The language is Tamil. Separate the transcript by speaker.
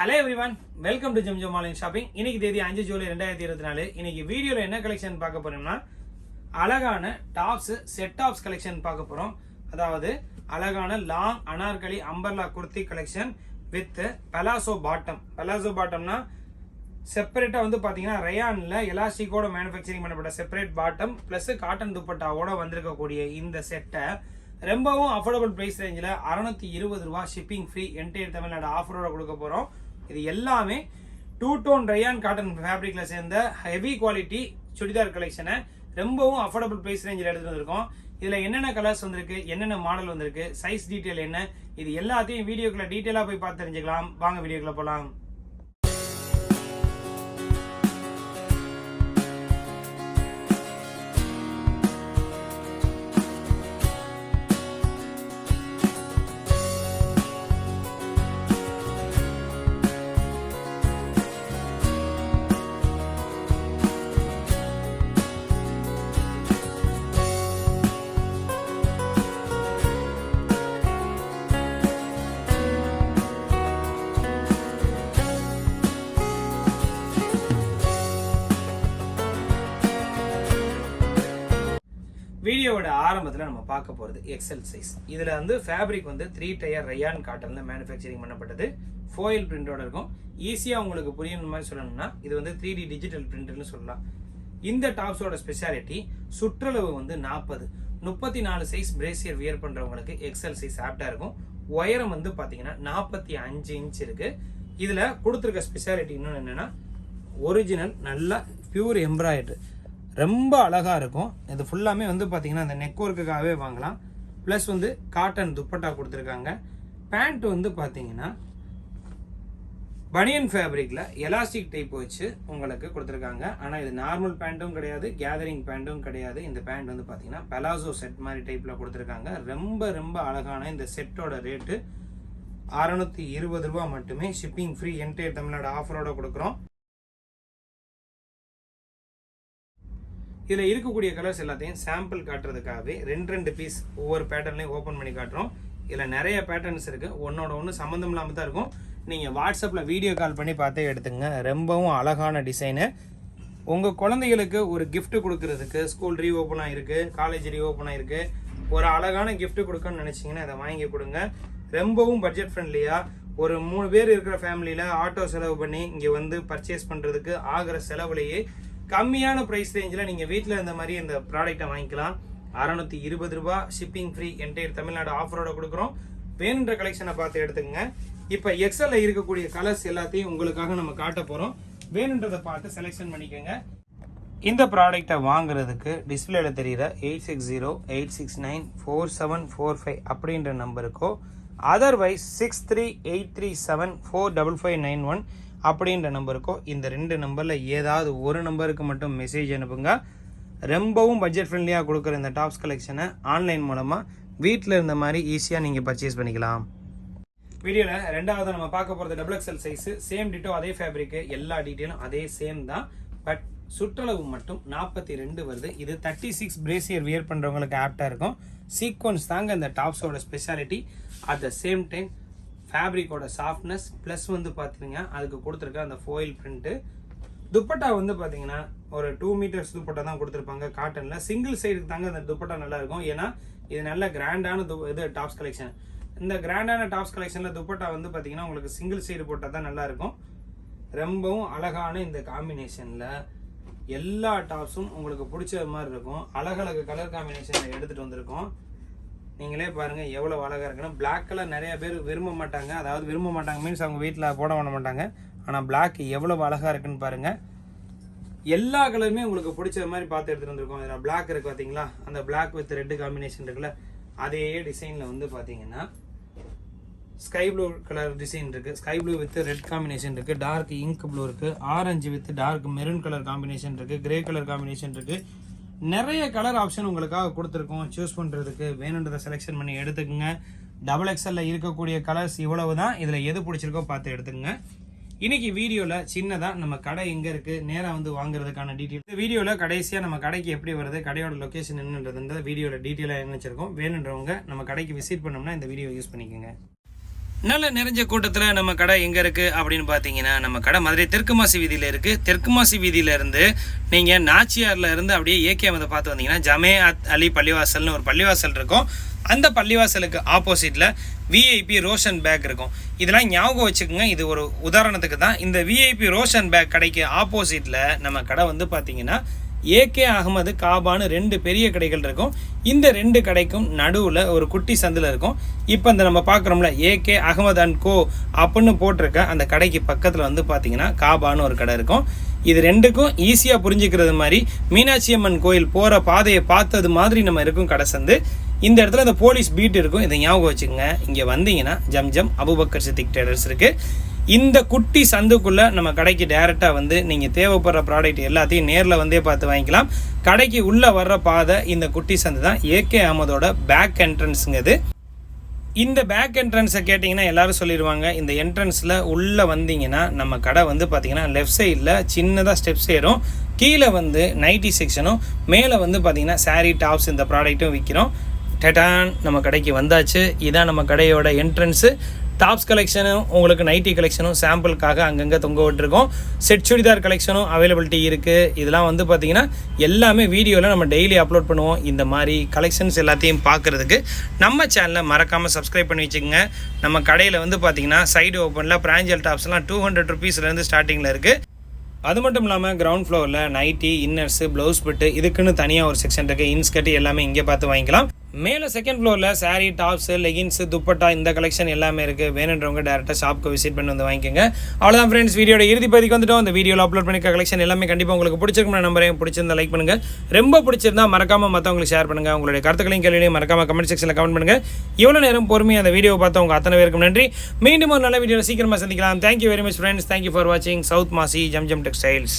Speaker 1: Hello everyone welcome to Zam Zam online shopping இன்னைக்கு தேதி அஞ்சு ஜூலை ரெண்டாயிரத்தி இருபத்தி நாலு. இன்னைக்கு வீடியோவில் என்ன கலெக்ஷன் பார்க்க போறோம்னா அழகான டாப்ஸ் செட் டாப்ஸ் கலெக்ஷன் பார்க்க போறோம். அதாவது அழகான long Anarkali umbrella kurti collection with palazzo bottom palazzo பாட்டம்னா செப்பரேட்டாக வந்து பார்த்தீங்கன்னா ரயானில் எலாஸ்டிக்கோட மேனுஃபேக்சரிங் பண்ணப்பட்ட செப்பரேட் பாட்டம் ப்ளஸ் காட்டன் துப்பட்டாவோட வந்திருக்கக்கூடிய இந்த செட்டை ரொம்பவும் அஃபோர்டபுள் ப்ரைஸ் ரேஞ்சில் அறநூற்றி இருபது ரூபா ஷிப்பிங் ஃப்ரீ என்டையர் தமிழ்நாடு ஆஃபரோட கொடுக்க போகிறோம் இது எல்லாமே டூ டோன் ரயான் காட்டன் ஃபேப்ரிக்கில் சேர்ந்த ஹெவி குவாலிட்டி சுடிதார் கலெக்ஷனை ரொம்பவும் அஃபோர்டபுள் ப்ரைஸ் ரேஞ்சில் எடுத்துகிட்டு வந்திருக்கோம். இதில் என்னென்ன கலர்ஸ் வந்திருக்கு என்னென்ன மாடல் வந்திருக்கு சைஸ் டீட்டெயில் என்ன இது எல்லாத்தையும் வீடியோக்குள்ளே டீட்டெயிலாக போய் பார்த்து தெரிஞ்சுக்கலாம். வாங்க வீடியோக்குள்ளே போகலாம் வீடியோவோட ஆரம்பத்தில் நம்ம பார்க்க போகிறது எக்ஸல் சைஸ் இதில் வந்து ஃபேப்ரிக் வந்து த்ரீ டயர் ரயான் காட்டனில் மேனுஃபேக்சரிங் பண்ணப்பட்டது. ஃபோயில் பிரிண்டோட இருக்கும். ஈஸியாக உங்களுக்கு புரியணும் மாதிரி சொல்லணும்னா இது வந்து த்ரீ டி டிஜிட்டல் பிரிண்டர்னு சொல்லலாம். இந்த டாப்ஸோட ஸ்பெஷாலிட்டி சுற்றளவு வந்து நாற்பது முப்பத்தி நாலு சைஸ் பிரேசியர் வியர் பண்ணுறவங்களுக்கு எக்ஸல் சைஸ் ஆப்டாக இருக்கும். உயரம் வந்து பார்த்தீங்கன்னா நாற்பத்தி அஞ்சு இன்ச் இருக்குது இதில் கொடுத்துருக்க ஸ்பெஷாலிட்டி இன்னொன்று என்னென்னா ஒரிஜினல் நல்லா பியூர் எம்ப்ராய்டு ரொம்ப அழகாக இருக்கும். இது ஃபுல்லாமே வந்து பார்த்தீங்கன்னா அந்த நெக் ஒர்க்குக்காகவே வாங்கலாம். ப்ளஸ் வந்து காட்டன் துப்பட்டா கொடுத்துருக்காங்க. பேண்ட் வந்து பார்த்தீங்கன்னா பனியன் ஃபேப்ரிக்கில் எலாஸ்டிக் டைப் வச்சு உங்களுக்கு கொடுத்துருக்காங்க. ஆனால் இது நார்மல் பேண்ட்டும் கிடையாது கேதரிங் பேண்ட்டும் கிடையாது. இந்த பேண்ட் வந்து பார்த்தீங்கன்னா பெலாசோ செட் மாதிரி டைப்பில் கொடுத்துருக்காங்க. ரொம்ப ரொம்ப அழகான இந்த செட்டோட ரேட்டு அறநூற்றி இருபது ரூபா மட்டுமே ஷிப்பிங் ஃப்ரீ என்டையர் தமிழ்நாடு ஆஃபரோட கொடுக்குறோம். இதில் இருக்கக்கூடிய கலர்ஸ் எல்லாத்தையும் சாம்பிள் காட்டுறதுக்காகவே ரெண்டு ரெண்டு பீஸ் ஒவ்வொரு பேட்டர்ன்லையும் ஓப்பன் பண்ணி காட்டுறோம். இதில் நிறைய பேட்டர்ன்ஸ் இருக்குது ஒன்னோட ஒன்று சம்மந்தம் இல்லாமல் தான் இருக்கும். நீங்கள் வாட்ஸ்அப்பில் வீடியோ கால் பண்ணி பார்த்தே எடுத்துங்க ரொம்பவும் அழகான டிசைனு உங்கள் குழந்தைகளுக்கு ஒரு கிஃப்ட் கொடுக்கறதுக்கு ஸ்கூல் ரீ ஓப்பன் ஆகிருக்கு காலேஜ் ரீ ஓப்பன் ஆகிருக்கு ஒரு அழகான கிஃப்ட் கொடுக்கணும்னு நினச்சிங்கன்னா அதை வாங்கி கொடுங்க. ரொம்பவும் பட்ஜெட் ஃப்ரெண்ட்லியாக ஒரு மூணு பேர் இருக்கிற ஃபேமிலியில் ஆட்டோ செலவு பண்ணி இங்கே வந்து பர்ச்சேஸ் பண்ணுறதுக்கு ஆகிற செலவுலையே கம்மியான ப்ரைஸ் ரேஞ்சில் நீங்கள் வீட்டில் இந்த மாதிரி இந்த ப்ராடக்ட்டை வாங்கிக்கலாம். அறநூற்றி இருபது ரூபா ஷிப்பிங் ஃப்ரீ என்டையர் தமிழ்நாடு ஆஃபரோட கொடுக்குறோம். வேணுன்ற கலெக்ஷனை பார்த்து எடுத்துக்கங்க. இப்போ எக்ஸல்ல இருக்கக்கூடிய கலர்ஸ் எல்லாத்தையும் உங்களுக்காக நம்ம காட்ட போகிறோம் வேணுன்றதை பார்த்து செலெக்ஷன் பண்ணிக்கோங்க. இந்த ப்ராடக்ட்டை வாங்குறதுக்கு டிஸ்பிளேல தெரிகிற eight six zero eight six nine four seven four five அப்படின்ற நம்பருக்கோ otherwise six three eight three seven four double five nine one அப்படின்ற நம்பருக்கோ இந்த ரெண்டு நம்பரில் ஏதாவது ஒரு நம்பருக்கு மட்டும் மெசேஜ் அனுப்புங்க. ரொம்பவும் பட்ஜெட் ஃப்ரெண்ட்லியாக கொடுக்குற இந்த டாப்ஸ் கலெக்ஷனை ஆன்லைன் மூலமாக வீட்டில் இருந்த மாதிரி ஈஸியாக நீங்கள் பர்ச்சேஸ் பண்ணிக்கலாம். வீடியோவில் ரெண்டாவது நம்ம பார்க்க போகிறது double XL size same ditto அதே ஃபேப்ரிக்கு எல்லா டீட்டெயிலும் அதே சேம் தான். பட் சுற்றளவு மட்டும் நாற்பத்தி ரெண்டு வருது. இது தேர்ட்டி சிக்ஸ் பிரேசியர் வியர் பண்ணுறவங்களுக்கு ஆப்டாக இருக்கும். சீக்வன்ஸ் தாங்க இந்த டாப்ஸோட speciality at the same time ஃபேப்ரிக்கோட softness plus வந்து பார்த்துருங்க. அதுக்கு கொடுத்துருக்க அந்த ஃபோயில் பிரிண்ட்டு துப்பட்டா வந்து பார்த்தீங்கன்னா ஒரு டூ மீட்டர்ஸ் துப்பட்டா தான் கொடுத்துருப்பாங்க காட்டனில் சிங்கிள் சைடுக்கு தாங்க அந்த துப்பட்டா நல்லா இருக்கும். ஏன்னா இது நல்ல கிராண்டான து இது டாப்ஸ் கலெக்ஷன் இந்த கிராண்டான டாப்ஸ் கலெக்ஷனில் துப்பட்டா வந்து பார்த்தீங்கன்னா உங்களுக்கு சிங்கிள் சைடு போட்டால் தான் நல்லா இருக்கும். ரொம்பவும் அழகான இந்த காம்பினேஷனில் எல்லா டாப்ஸும் உங்களுக்கு பிடிச்ச மாதிரி இருக்கும். அழகழகு கலர் காம்பினேஷனில் எடுத்துகிட்டு வந்திருக்கோம். நீங்களே பாருங்கள் எவ்வளோ அழகாக இருக்குன்னு. பிளாக் கலர் நிறைய பேர் விரும்ப மாட்டாங்க. அதாவது விரும்ப மாட்டாங்க மீன்ஸ் அவங்க வீட்டில் போட பண்ண மாட்டாங்க. ஆனால் பிளாக் எவ்வளவு அழகாக இருக்குன்னு பாருங்கள் எல்லா கலருமே உங்களுக்கு பிடிச்ச மாதிரி பார்த்து எடுத்துகிட்டு வந்திருக்கோம். இதில் பிளாக் இருக்குது பார்த்தீங்களா அந்த பிளாக் வித் ரெட்டு காம்பினேஷன் இருக்குல்ல அதே டிசைனில் வந்து பார்த்தீங்கன்னா ஸ்கை ப்ளூ கலர் டிசைன் இருக்குது sky blue with red combination இருக்குது டார்க் இங்க் ப்ளூ இருக்குது orange with dark maroon colour combination இருக்குது கிரே கலர் காம்பினேஷன் இருக்குது நிறைய கலர் ஆப்ஷன் உங்களுக்காக கொடுத்துருக்கோம். சூஸ் பண்ணுறதுக்கு வேணுன்றதை செலெக்ஷன் பண்ணி எடுத்துக்கோங்க. டபுள் எக்ஸலில் இருக்கக்கூடிய கலர்ஸ் இவ்வளவு தான் இதில் எது பிடிச்சிருக்கோ பார்த்து எடுத்துக்கோங்க. இன்னைக்கு வீடியோவில் சின்னதாக நம்ம கடை எங்கே இருக்குது நேராக வந்து வாங்குறதுக்கான டீட்டெயில் இந்த வீடியோவில் கடைசியாக நம்ம கடைக்கு எப்படி வருது? கடையோட லொக்கேஷன் என்னன்றதுன்ற வீடியோவில் டீட்டெயிலாக என்ன வச்சிருக்கோம் வேணுன்றவங்க நம்ம கடைக்கு விசிட் பண்ணோம்னா இந்த வீடியோ யூஸ் பண்ணிக்கோங்க. நல்ல நிறைஞ்ச கூட்டத்தில் நம்ம கடை எங்கே இருக்குது அப்படின்னு பார்த்தீங்கன்னா நம்ம கடை மதுரை தெற்கு மாசி வீதியில் இருக்குது தெற்கு மாசி வீதியிலேருந்து நீங்கள் நாச்சியாரில் இருந்து அப்படியே ஏகே வந்து பார்த்து வந்தீங்கன்னா ஜமே அத் அலி பள்ளிவாசல்னு ஒரு பள்ளிவாசல் இருக்கும். அந்த பள்ளிவாசலுக்கு ஆப்போசிட்டில் விஐபி ரோஷன் பேக் இருக்கும். இதெல்லாம் ஞாபகம் வச்சுக்கோங்க இது ஒரு உதாரணத்துக்கு தான். இந்த விஐபி ரோஷன் பேக் கடைக்கு ஆப்போசிட்டில் நம்ம கடை வந்து பார்த்தீங்கன்னா ஏகே அகமது காபான்னு ரெண்டு பெரிய கடைகள் இருக்கும். இந்த ரெண்டு கடைக்கும் நடுவில் ஒரு குட்டி சந்தில் இருக்கும். இப்போ இந்த நம்ம பார்க்குறோம்ல ஏகே அகமது அண்ட் கோ அப்படின்னு போட்டிருக்க அந்த கடைக்கு பக்கத்தில் வந்து பார்த்தீங்கன்னா காபான்னு ஒரு கடை இருக்கும். இது ரெண்டுக்கும் ஈஸியாக புரிஞ்சுக்கிறது மாதிரி மீனாட்சி அம்மன் கோயில் போகிற பாதையை பார்த்தது மாதிரி நம்ம இருக்கும் கடை சந்து. இந்த இடத்துல அந்த போலீஸ் பீட் இருக்கும். இதை ஞாபகம் வச்சுக்கோங்க. இங்கே வந்தீங்கன்னா ஜம்ஜம் அபுபக்கர் சித்திக் டேலர்ஸ் இருக்குது இந்த குட்டி சந்துக்குள்ளே நம்ம கடைக்கு டேரெக்டாக வந்து நீங்கள் தேவைப்படுற ப்ராடக்ட் எல்லாத்தையும் நேரில் வந்தே பார்த்து வாங்கிக்கலாம். கடைக்கு உள்ளே வர்ற பாதை இந்த குட்டி சந்து தான். ஏகே அகமதோட பேக் என்ட்ரன்ஸுங்கிறது இந்த பேக் என்ட்ரன்ஸை கேட்டிங்கன்னா எல்லோரும் சொல்லிடுவாங்க. இந்த என்ட்ரன்ஸில் உள்ளே வந்தீங்கன்னா நம்ம கடை வந்து பார்த்திங்கன்னா லெஃப்ட் சைடில் சின்னதாக ஸ்டெப்ஸ் ஏறும். கீழே வந்து நைட்டி செக்ஷனும் மேலே வந்து பார்த்தீங்கன்னா சாரீ டாப்ஸ் இந்த ப்ராடக்ட்டும் விற்கிறோம் டெட்டான் நம்ம கடைக்கு வந்தாச்சு. இதான் நம்ம கடையோட என்ட்ரன்ஸு டாப்ஸ் கலெக்ஷனும் உங்களுக்கு நைட்டி கலெக்ஷனும் சாம்பிளுக்காக அங்கங்கே தொங்க விட்டுருக்கோம். செட் சுடிதார் கலெக்ஷனும் அவைலபிலிட்டி இருக்குது இதெல்லாம் வந்து பார்த்தீங்கன்னா எல்லாமே வீடியோவில் நம்ம டெய்லி அப்லோட் பண்ணுவோம். இந்த மாதிரி கலெக்ஷன்ஸ் எல்லாத்தையும் பார்க்குறதுக்கு நம்ம சேனலை மறக்காமல் சப்ஸ்கிரைப் பண்ணி வச்சுக்கோங்க. நம்ம கடையில் வந்து பார்த்தீங்கன்னா சைடு ஓப்பனில் பிராஞ்சல் டாப்ஸ்லாம் டூ ஹண்ட்ரட் ருபீஸ்லேருந்து ஸ்டார்டிங்கில் இருக்குது அது மட்டும் இல்லாமல் கிரவுண்ட் ஃப்ளோரில் நைட்டி இன்னர்ஸு ப்ளவுஸ் பிட்டு இதுக்குன்னு தனியாக ஒரு செக்ஷன் இருக்குது இன்ஸ்கட்டு எல்லாமே இங்கே பார்த்து வாங்கிக்கலாம். மேலே செகண்ட் ஃப்ளோரில் சாரீ டாப்ஸு லெகின்ஸு துப்பட்டா இந்த கலெக்ஷன் எல்லாமே இருக்குது வேணுன்றவங்க டேரெக்டாக ஷாப்புக்கு விசிட் பண்ணி வந்து வாங்கிக்கோங்க. அவ்வளோதான் ஃப்ரெண்ட்ஸ் வீடியோட இறுதி பதிக்கு வந்துட்டோம். அந்த வீடியோவில் அப்லோட் பண்ணிக்க கலெக்ஷன் எல்லாமே கண்டிப்பாக உங்களுக்கு பிடிச்சிருக்கும் நம்பரையும் பிடிச்சிருந்தா லைக் பண்ணுங்கள் ரொம்ப பிடிச்சிருந்தா மறக்காமல் மற்றவங்களுக்கு ஷேர் பண்ணுங்கள் உங்களுடைய கருத்துக்களையும் கேள்வியும் மறக்காமல் கமெண்ட் செக்ஷனில் கமெண்ட் பண்ணுங்கள் இவ்வளோ நேரம் பொறுமையாக அந்த வீடியோ பார்த்து உங்கள் அத்தனை பேருக்கும் நன்றி. மீண்டும் ஒரு நல்ல வீடியோவில் சீக்கிரமாக சந்திக்கலாம். Thank you very much friends thank you for வாட்சிங் சவுத் மாசி ஜம் ஜம் டெக்ஸ்டைல்ஸ்